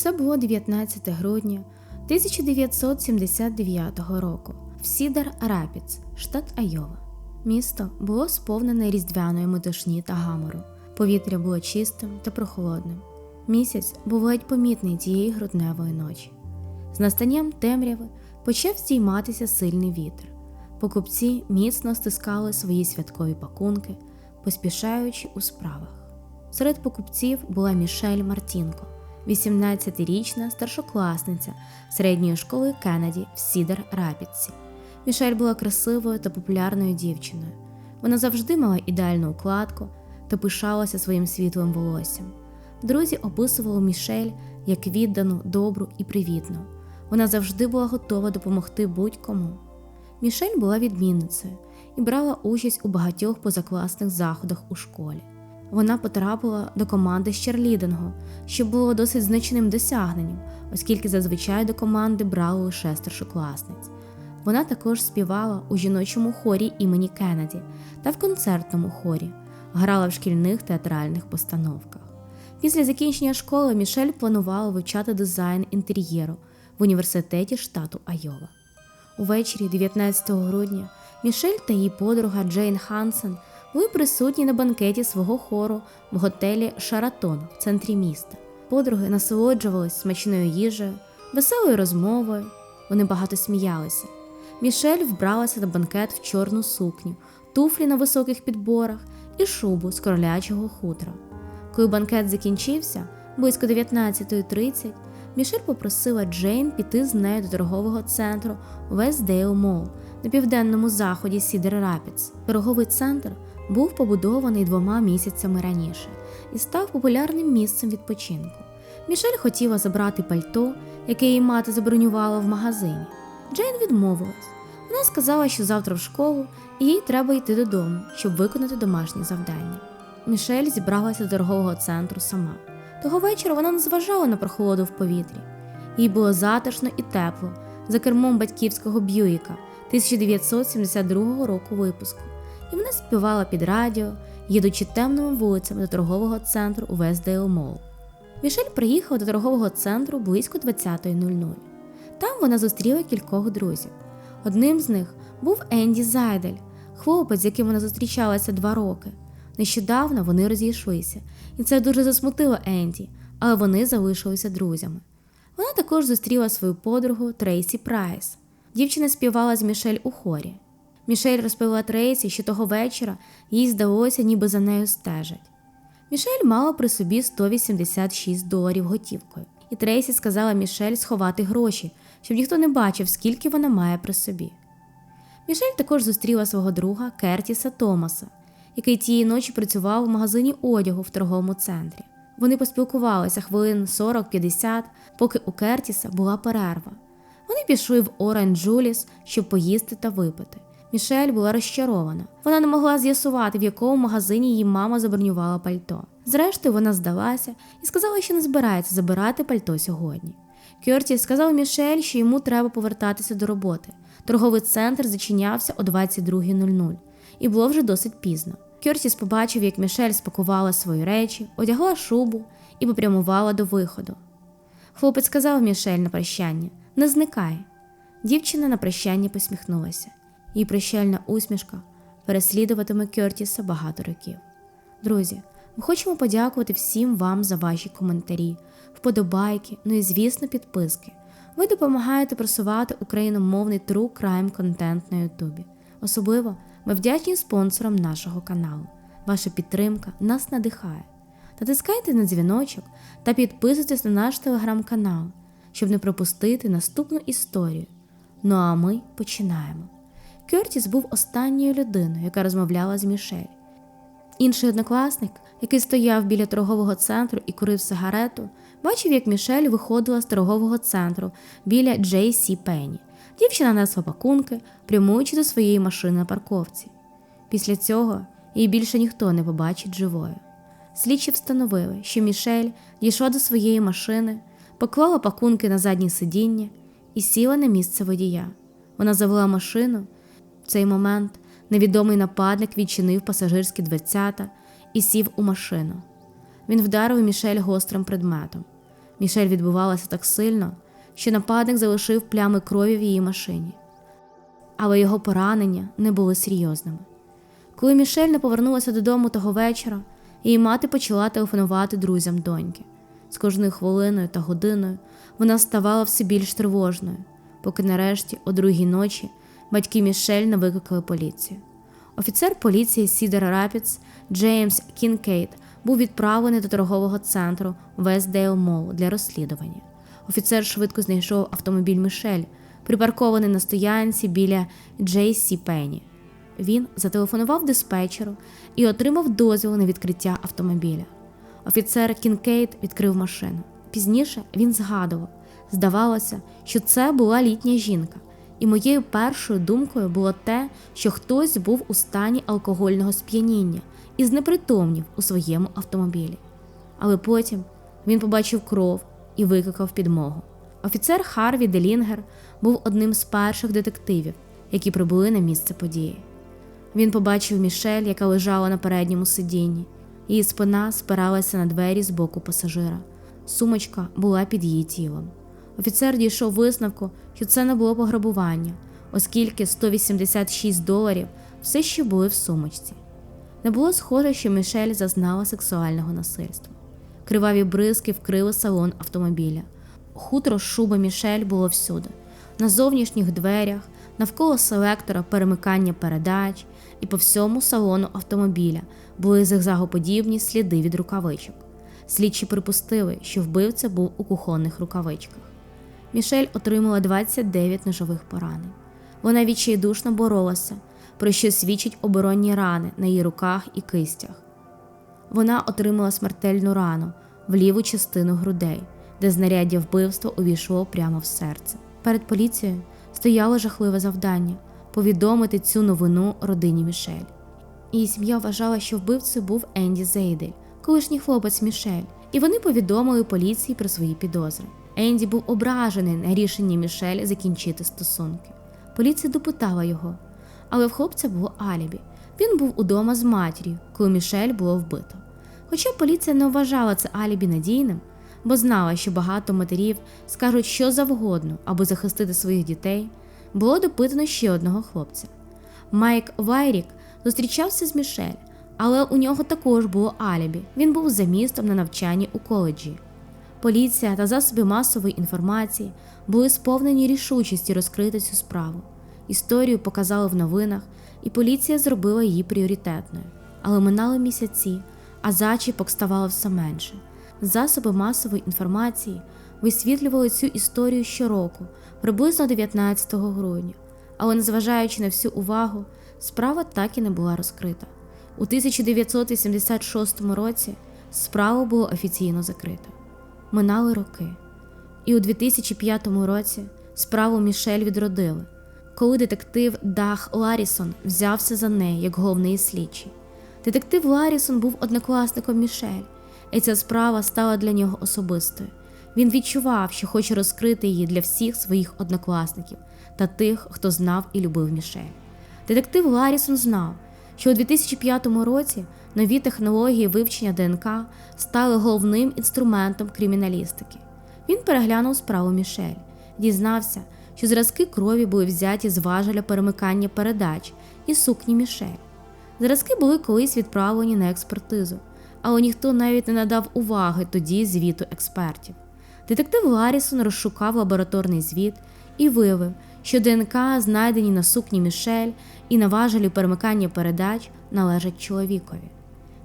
Це було 19 грудня 1979 року в Сідар Рапідс, штат Айова. Місто було сповнене різдвяної метушні та гамору. Повітря було чистим та прохолодним. Місяць був ледь помітний тієї грудневої ночі. З настанням темряви почав здійматися сильний вітер. Покупці міцно стискали свої святкові пакунки, поспішаючи у справах. Серед покупців була Мішель Мартінко, 18-річна старшокласниця середньої школи Кеннеді в Сідер Рапідсі. Мішель була красивою та популярною дівчиною. Вона завжди мала ідеальну укладку та пишалася своїм світлим волоссям. Друзі описували Мішель як віддану, добру і привітну. Вона завжди була готова допомогти будь-кому. Мішель була відмінницею і брала участь у багатьох позакласних заходах у школі. Вона потрапила до команди з черлідингу, що було досить значним досягненням, оскільки зазвичай до команди брали лише старшокласниць. Вона також співала у жіночому хорі імені Кеннеді та в концертному хорі, грала в шкільних театральних постановках. Після закінчення школи Мішель планувала вивчати дизайн інтер'єру в університеті штату Айова. Увечері 19 грудня Мішель та її подруга Джейн Хансен були присутні на банкеті свого хору в готелі Шаратон в центрі міста. Подруги насолоджувались смачною їжею, веселою розмовою. Вони багато сміялися. Мішель вбралася на банкет в чорну сукню, туфлі на високих підборах і шубу з королячого хутра. Коли банкет закінчився, близько 19.30, Мішель попросила Джейн піти з нею до торгового центру Вестдейл Молл на південному заході Сідер Рапідс. Торговий центр був побудований двома місяцями раніше і став популярним місцем відпочинку. Мішель хотіла забрати пальто, яке її мати забронювала в магазині. Джейн відмовилась. Вона сказала, що завтра в школу і їй треба йти додому, щоб виконати домашні завдання. Мішель зібралася до торгового центру сама. Того вечора вона не зважала на прохолоду в повітрі. Їй було затишно і тепло за кермом батьківського Б'юїка 1972 року випуску, і вона співала під радіо, їдучи темними вулицями до торгового центру у Вестдейл Молл. Мішель приїхала до торгового центру близько 20.00. Там вона зустріла кількох друзів. Одним з них був Енді Зайдель, хлопець, з яким вона зустрічалася два роки. Нещодавно вони розійшлися, і це дуже засмутило Енді, але вони залишилися друзями. Вона також зустріла свою подругу Трейсі Прайс. Дівчина співала з Мішель у хорі. Мішель розповіла Трейсі, що того вечора їй здалося, ніби за нею стежать. Мішель мала при собі 186 доларів готівкою, і Трейсі сказала Мішель сховати гроші, щоб ніхто не бачив, скільки вона має при собі. Мішель також зустріла свого друга Кертіса Томаса, який тієї ночі працював у магазині одягу в торговому центрі. Вони поспілкувалися хвилин 40-50, поки у Кертіса була перерва. Вони пішли в Оранж Джуліс, щоб поїсти та випити. Мішель була розчарована. Вона не могла з'ясувати, в якому магазині її мама забронювала пальто. Зрештою, вона здалася і сказала, що не збирається забирати пальто сьогодні. Кертіс сказав Мішель, що йому треба повертатися до роботи. Торговий центр зачинявся о 22.00 і було вже досить пізно. Кертіс побачив, як Мішель спакувала свої речі, одягла шубу і попрямувала до виходу. Хлопець сказав Мішель на прощання не зникай. Дівчина на прощання посміхнулася, її прощальна усмішка переслідуватиме Кертіса багато років. Друзі, ми хочемо подякувати всім вам за ваші коментарі, вподобайки, ну і, звісно, підписки. Ви допомагаєте просувати україномовний true crime контент на Ютубі. Особливо ми вдячні спонсорам нашого каналу. Ваша підтримка нас надихає. Натискайте на дзвіночок та підписуйтесь на наш телеграм-канал, щоб не пропустити наступну історію. Ну а ми починаємо. Кертіс був останньою людиною, яка розмовляла з Мішель. Інший однокласник, який стояв біля торгового центру і курив сигарету, бачив, як Мішель виходила з торгового центру біля Джей Сі Пенні. Дівчина несла пакунки, прямуючи до своєї машини на парковці. Після цього її більше ніхто не побачить живою. Слідчі встановили, що Мішель дійшла до своєї машини, поклала пакунки на заднє сидіння і сіла на місце водія. Вона завела машину. Цей момент невідомий нападник відчинив пасажирські дверцята і сів у машину. Він вдарив Мішель гострим предметом. Мішель відбувалася так сильно, що нападник залишив плями крові в її машині, але його поранення не були серйозними. Коли Мішель не повернулася додому того вечора, її мати почала телефонувати друзям доньки. З кожною хвилиною та годиною вона ставала все більш тривожною, поки нарешті, о другій ночі, батьки Мішель не викликали поліцію. Офіцер поліції Сідер Рапідс Джеймс Кінкейт був відправлений до торгового центру Вестдейл Молл для розслідування. Офіцер швидко знайшов автомобіль Мішель, припаркований на стоянці біля Джейсі Пенні. Він зателефонував диспетчеру і отримав дозвіл на відкриття автомобіля. Офіцер Кінкейт відкрив машину. Пізніше він згадував, здавалося, що це була літня жінка, і моєю першою думкою було те, що хтось був у стані алкогольного сп'яніння і знепритомнів у своєму автомобілі. Але потім він побачив кров і викликав підмогу. Офіцер Харві Делінгер був одним з перших детективів, які прибули на місце події. Він побачив Мішель, яка лежала на передньому сидінні. Її спина спиралася на двері з боку пасажира. Сумочка була під її тілом. Офіцер дійшов висновку, що це не було пограбування, оскільки 186 доларів все ще були в сумочці. Не було схоже, що Мішель зазнала сексуального насильства. Криваві бризки вкрили салон автомобіля. Хутро шуби Мішель було всюди, на зовнішніх дверях, навколо селектора перемикання передач і по всьому салону автомобіля були зигзагоподібні сліди від рукавичок. Слідчі припустили, що вбивця був у кухонних рукавичках. Мішель отримала 29 ножових поранень. Вона відчайдушно боролася, про що свідчать оборонні рани на її руках і кистях. Вона отримала смертельну рану в ліву частину грудей, де знаряддя вбивства увійшло прямо в серце. Перед поліцією стояло жахливе завдання повідомити цю новину родині Мішель. Її сім'я вважала, що вбивцею був Енді Зейдель, колишній хлопець Мішель, і вони повідомили поліції про свої підозри. Енді був ображений на рішення Мішель закінчити стосунки. Поліція допитала його, але в хлопця було алібі. Він був удома з матір'ю, коли Мішель було вбито. Хоча поліція не вважала це алібі надійним, бо знала, що багато матерів скажуть що завгодно, аби захистити своїх дітей, було допитано ще одного хлопця. Майк Вайрік зустрічався з Мішель, але у нього також було алібі. Він був за містом на навчанні у коледжі. Поліція та засоби масової інформації були сповнені рішучості розкрити цю справу. Історію показали в новинах, і поліція зробила її пріоритетною. Але минали місяці, а зачіпок ставало все менше. Засоби масової інформації висвітлювали цю історію щороку, приблизно 19 грудня, але, незважаючи на всю увагу, справа так і не була розкрита. У 1986 році справу було офіційно закрито. Минали роки, і у 2005 році справу Мішель відродили, коли детектив Дах Ларісон взявся за неї як головний слідчий. Детектив Ларісон був однокласником Мішель, і ця справа стала для нього особистою. Він відчував, що хоче розкрити її для всіх своїх однокласників та тих, хто знав і любив Мішель. Детектив Ларісон знав, що у 2005 році нові технології вивчення ДНК стали головним інструментом криміналістики. Він переглянув справу Мішель, дізнався, що зразки крові були взяті з важеля перемикання передач і сукні Мішель. Зразки були колись відправлені на експертизу, але ніхто навіть не надав уваги тоді звіту експертів. Детектив Ларісон розшукав лабораторний звіт і виявив, що ДНК, знайдені на сукні Мішель і на важелі перемикання передач, належать чоловікові.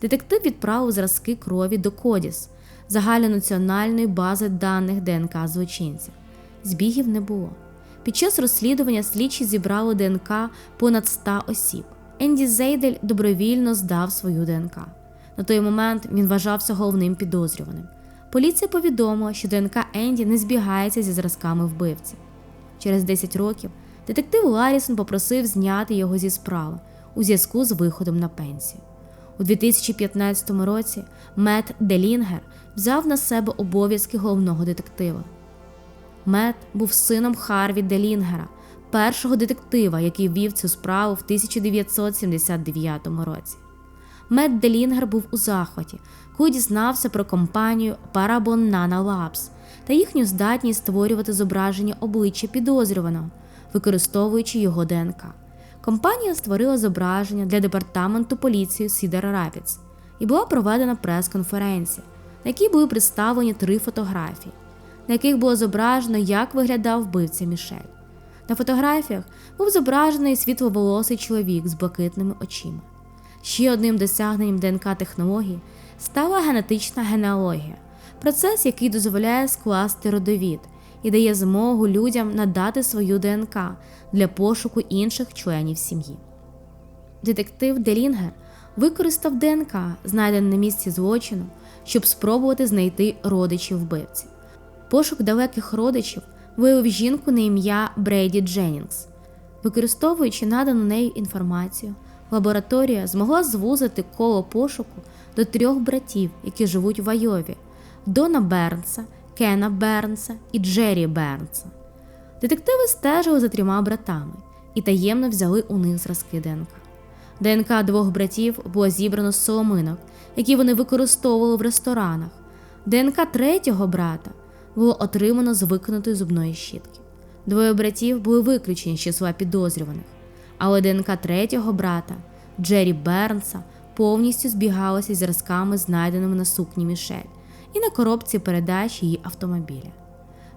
Детектив відправив зразки крові до Кодіс, загальнонаціональної бази даних ДНК злочинців. Збігів не було. Під час розслідування слідчі зібрали ДНК понад 100 осіб. Енді Зейдель добровільно здав свою ДНК. На той момент він вважався головним підозрюваним. Поліція повідомила, що ДНК Енді не збігається зі зразками вбивці. Через 10 років детектив Ларісон попросив зняти його зі справи у зв'язку з виходом на пенсію. У 2015 році Мет Делінгер взяв на себе обов'язки головного детектива. Мет був сином Харві Делінгера, першого детектива, який вів цю справу в 1979 році. Мет Делінгер був у захваті, коли дізнався про компанію Parabon Nano Labs, та їхню здатність створювати зображення обличчя підозрюваного, використовуючи його ДНК. Компанія створила зображення для департаменту поліції Cedar Rapids і була проведена прес-конференція, на якій були представлені три фотографії, на яких було зображено, як виглядав вбивця Мішель. На фотографіях був зображений світловолосий чоловік з блакитними очима. Ще одним досягненням ДНК технології стала генетична генеалогія, процес, який дозволяє скласти родовід і дає змогу людям надати свою ДНК для пошуку інших членів сім'ї. Детектив Делінгер використав ДНК, знайдене на місці злочину, щоб спробувати знайти родичів вбивці. Пошук далеких родичів виявив жінку на ім'я Брейді Дженнінгс. Використовуючи надану нею інформацію, лабораторія змогла звузити коло пошуку до трьох братів, які живуть в Айові Дона Бернса, Кена Бернса і Джері Бернса. Детективи стежили за трьома братами і таємно взяли у них зразки ДНК. ДНК двох братів було зібрано з соломинок, які вони використовували в ресторанах. ДНК третього брата було отримано з викинутої зубної щітки. Двоє братів були виключені з числа підозрюваних, але ДНК третього брата Джері Бернса повністю збігалася з зразками, знайденими на сукні Мішель і на коробці передач її автомобіля.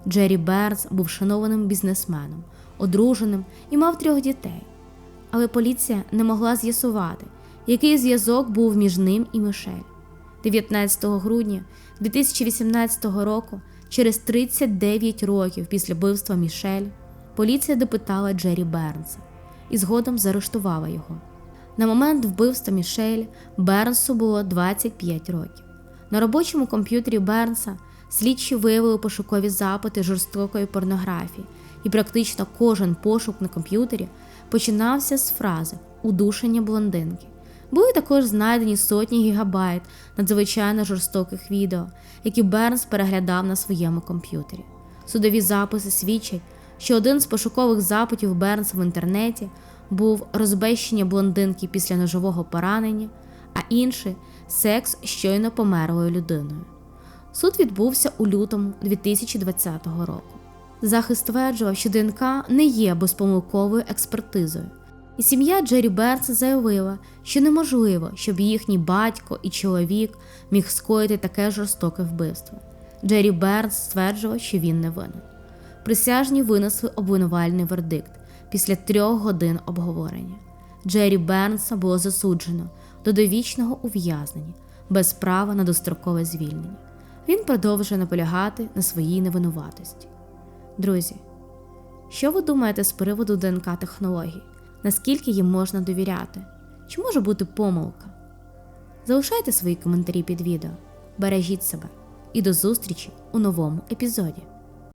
Джері Бернс був шанованим бізнесменом, одруженим і мав трьох дітей. Але поліція не могла з'ясувати, який зв'язок був між ним і Мішель. 19 грудня 2018 року, через 39 років після вбивства Мішель, поліція допитала Джері Бернса і згодом заарештувала його. На момент вбивства Мішель Бернсу було 25 років. На робочому комп'ютері Бернса слідчі виявили пошукові запити жорстокої порнографії, і практично кожен пошук на комп'ютері починався з фрази удушення блондинки. Були також знайдені сотні гігабайт надзвичайно жорстоких відео, які Бернс переглядав на своєму комп'ютері. Судові записи свідчать, що один з пошукових запитів Бернса в інтернеті був розбещення блондинки після ножового поранення, а інший секс щойно померлою людиною. Суд відбувся у лютому 2020 року. Захист стверджував, що ДНК не є безпомилковою експертизою, і сім'я Джері Бернса заявила, що неможливо, щоб їхній батько і чоловік міг скоїти таке жорстоке вбивство. Джері Бернс стверджував, що він не винен. Присяжні винесли обвинувальний вердикт після трьох годин обговорення. Джері Бернса було засуджено до довічного ув'язнення без права на дострокове звільнення. Він продовжує наполягати на своїй невинуватості. Друзі, що ви думаєте з приводу ДНК технологій? Наскільки їм можна довіряти? Чи може бути помилка? Залишайте свої коментарі під відео, бережіть себе і до зустрічі у новому епізоді.